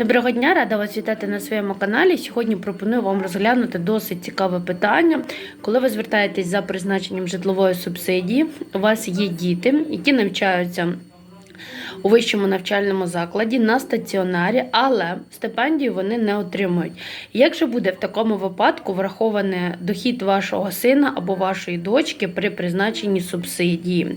Доброго дня, рада вас вітати на своєму каналі. Сьогодні пропоную вам розглянути досить цікаве питання. Коли ви звертаєтесь за призначенням житлової субсидії, у вас є діти, які навчаються у вищому навчальному закладі на стаціонарі, але стипендію вони не отримують. Як же буде в такому випадку врахований дохід вашого сина або вашої дочки при призначенні субсидії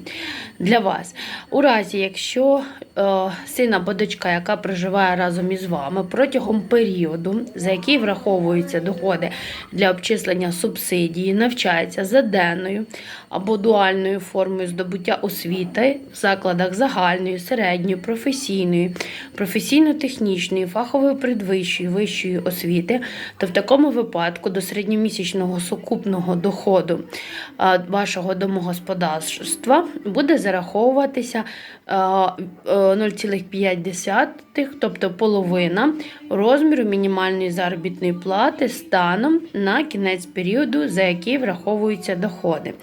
для вас? У разі, якщо е, син або дочка, яка проживає разом із вами протягом періоду, за який враховуються доходи для обчислення субсидії, навчається за денною або дуальною формою здобуття освіти в закладах загальної, середньої, професійної, професійно-технічної, фахової передвищої, вищої освіти, то в такому випадку до середньомісячного сукупного доходу вашого домогосподарства буде зараховуватися е, 0,5, тобто половина розміру мінімальної заробітної плати станом на кінець періоду, за який враховуються доходи.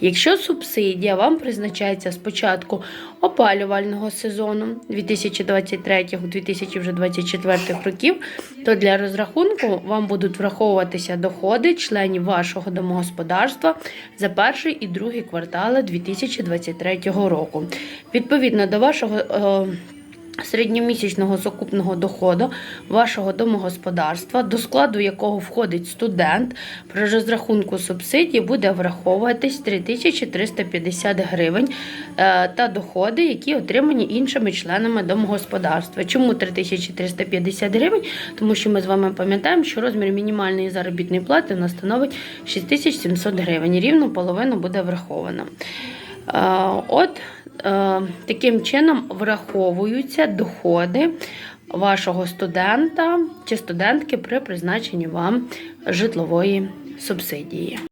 Якщо субсидія вам призначається спочатку опалювального сезону 2023-2024 років, то для розрахунку вам будуть враховуватися доходи членів вашого домогосподарства за перший і другий квартали 2023 року. Відповідно до вашого е, середньомісячного закупного доходу вашого домогосподарства, до складу якого входить студент, при розрахунку субсидії буде враховуватись 3350 гривень е, та доходи, які отримані іншими членами домогосподарства. Чому 3350 гривень? Тому що ми з вами пам'ятаємо, що розмір мінімальної заробітної плати у нас становить 6700 гривень. Рівно половина буде врахована. Е, От таким чином враховуються доходи вашого студента чи студентки при призначенні вам житлової субсидії.